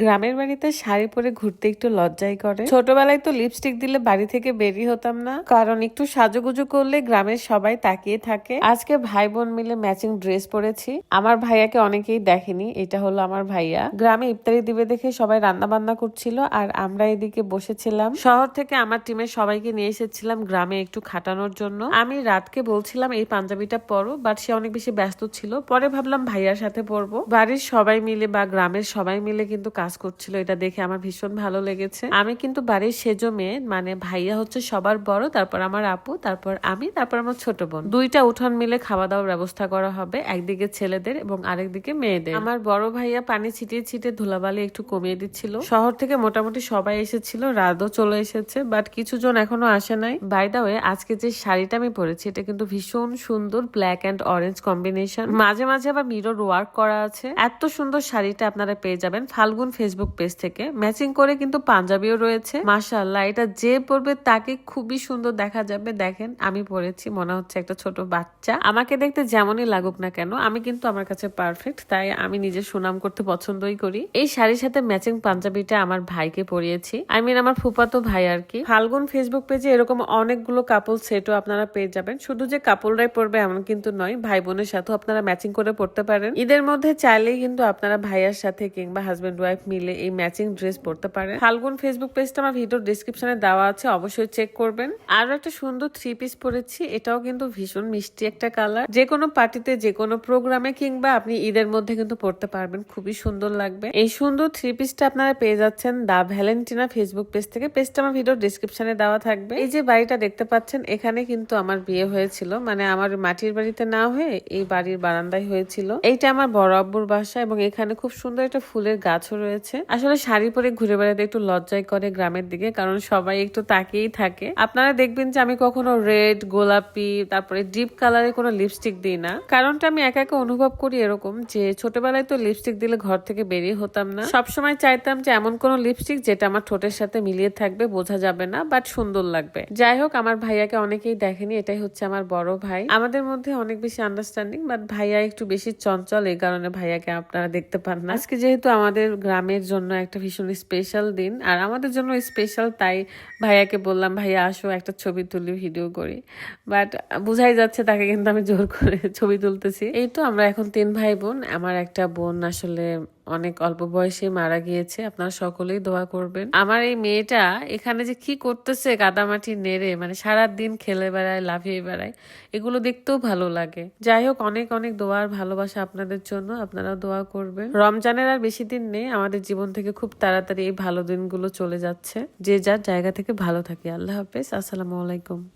গ্রামের বাড়িতে শাড়ি পরে ঘুরতে একটু লজ্জাই করে। ছোটবেলায় তো লিপস্টিক দিলে বাড়ি থেকে বেরি হতাম না। কারণ একটু সাজুগুজু করলে গ্রামের সবাই তাকিয়ে থাকে। আজকে ভাই বোন মিলে ম্যাচিং ড্রেস পরেছি। আমার ভাইয়াকে অনেকেই দেখেনি, এটা হলো আমার ভাইয়া। গ্রামে ইফতারি দিবে দেখে সবাই রান্না বান্না করছিল আর আমরা এদিকে বসেছিলাম। শহর থেকে আমার টিমের সবাইকে নিয়ে এসেছিলাম গ্রামে একটু খাটানোর জন্য। আমি রাতকে বলছিলাম, এই পাঞ্জাবিটা পরো। বাট সে অনেক বেশি ব্যস্ত ছিল। পরে ভাবলাম ভাইয়ার সাথে পরবো। বাড়ির সবাই মিলে বা গ্রামের সবাই মিলে কিন্তু কাজ করছিল, এটা দেখে আমার ভীষণ ভালো লেগেছে। আমি কিন্তু বাড়ির সেজো মেয়ে মানে ভাইয়া হচ্ছে সবার বড়, তারপর আমার আপু, তারপর আমি, তারপর আমার ছোট বোন। দুইটা উঠান মিলে খাওয়া দাওয়ার ব্যবস্থা করা হবে, একদিকে ছেলেদের এবং আরেকদিকে মেয়েদের। আমার বড় ভাইয়া পানি ছিটিয়ে ছিটিয়ে ধুলাবালি একটু কমিয়ে দিচ্ছিল। শহর থেকে মোটামুটি সবাই এসেছিল, রাতও চলে এসেছে বাট কিছু জন এখনও আসে নাই। বাই দা ওয়ে আজকে যে শাড়িটা আমি পরেছি, এটা কিন্তু ভীষণ সুন্দর ব্ল্যাক অ্যান্ড অরেঞ্জ কম্বিনেশন মাঝে মাঝে আবার মিরর ওয়ার্ক করা আছে। এত সুন্দর শাড়িটা আপনারা পেয়ে যাবেন। ফাল্গুন ফেসবুক পেজ থেকে। ম্যাচিং করে কিন্তু পাঞ্জাবিও রয়েছে। মাশাল্লাহ এটা যে পরবে তাকে খুবই সুন্দর দেখা যাবে। দেখেন, আমি পরেছি, মনে হচ্ছে একটা ছোট বাচ্চা। আমাকে দেখতে যেমনই লাগুক না কেন, আমি কিন্তু আমার কাছে পারফেক্ট তাই আমি নিজে সুনাম করতে পছন্দই করি। এই শাড়ির সাথে ম্যাচিং পাঞ্জাবিটা আমার ভাইকে পরিয়েছি। আই মিন আমার ফুপাতো ভাই আর কি। ফাল্গুন ফেসবুক পেজে এরকম অনেকগুলো কাপল সেটও আপনারা পেয়ে যাবেন। শুধু যে কাপলরাই পরবে এমন কিন্তু নয় ভাই বোনের সাথেও আপনারা ম্যাচিং করে পড়তে পারেন। ঈদের মধ্যে চাইলেই কিন্তু আপনারা ভাইয়ার সাথে কিংবা হাজবেন্ড ওয়াইফ মিলে এই ম্যাচিং ড্রেস পরতে পারেন ফাল্গুন ফেসবুক পেজটা আমার ভিডিও ডিসক্রিপশনে দেওয়া আছে, অবশ্যই চেক করবেন। আরও একটা সুন্দর থ্রি পিস পরেছি, এটাও কিন্তু ভীষণ মিষ্টি একটা কালার যে কোনো পার্টিতে যে কোনো প্রোগ্রামে কিংবা আপনি ঈদের মধ্যে কিন্তু পড়তে পারবেন, খুবই সুন্দর লাগবে। এই সুন্দর থ্রি পিসটা আপনারা পেয়ে যাচ্ছেন দা ভ্যালেন্টিনা ফেসবুক পেজ থেকে। পেজটা আমার ভিডিও ডিসক্রিপশনে দেওয়া থাকবে। এই যে বাড়িটা দেখতে পাচ্ছেন, এখানে কিন্তু আমার বিয়ে হয়েছিল মানে আমার মাটির বাড়িতে না হয়ে এই বাড়ির বারান্দায় হয়েছিল। এইটা আমার বড় আব্বুর বাসা এবং এখানে খুব সুন্দর একটা ফুলের গাছও রয়েছে। আসলে শাড়ি পরে ঘুরে বেড়াতে একটু লজ্জায় করে গ্রামের দিকে, কারণ সবাই একটু তাকিয়েই থাকে। আপনারা দেখবেন যে আমি কখনো রেড, গোলাপি, তারপরে ডিপ কালারের কোনো লিপস্টিক দিই না। কারণটা আমি একা একা অনুভব করি এরকম যে ছোটবেলায় তো লিপস্টিক দিলে ঘর থেকে বেরিয়ে হতাম না। সবসময় চাইতাম যে এমন কোনো লিপস্টিক যেটা আমার ঠোঁটের সাথে মিলিয়ে থাকবে, বোঝা যাবে না বাট সুন্দর লাগবে। যাই হোক, আমার ভাইয়াকে অনেকেই দেখেনি, এটাই হচ্ছে আমার বড় ভাই। আমাদের মধ্যে অনেক বেশি আন্ডারস্ট্যান্ডিং বাট ভাইয়া একটু বেশি চঞ্চল, এই কারণে ভাইয়াকে আপনারা দেখতে পান না। আজকে যেহেতু আমাদের গ্রামের জন্য একটা ভীষণ স্পেশাল দিন। আর আমাদের জন্য স্পেশাল তাই ভাইয়াকে বললাম, ভাইয়া, আসো, একটা ছবি তুলি ভিডিও করি। বাট বুঝাই যাচ্ছে তাকে কিন্তু আমি জোর করে ছবি তুলতেছি। এই তো আমরা এখন তিন ভাই বোন। আমার একটা বোন আসলে অনেক অল্প বয়সে মারা গিয়েছে। আপনারা সকলেই দোয়া করবেন। আমার এই মেয়েটা এখানে যে কি করতেছে কাদামাটি নেড়ে মানে সারা দিন খেলে বেড়ায়, লাফিয়ে বেড়ায়, এগুলো দেখতেও ভালো লাগে। যাই হোক, অনেক অনেক দোয়ার ভালোবাসা আপনাদের জন্য। আপনারা দোয়া করবেন। রমজানের আর বেশি দিন নেই। আমাদের জীবন থেকে খুব তাড়াতাড়ি এই ভালো দিনগুলো চলে যাচ্ছে। যে যার জায়গা থেকে ভালো থাকে। আল্লাহ হাফেজ। আসসালামু আলাইকুম।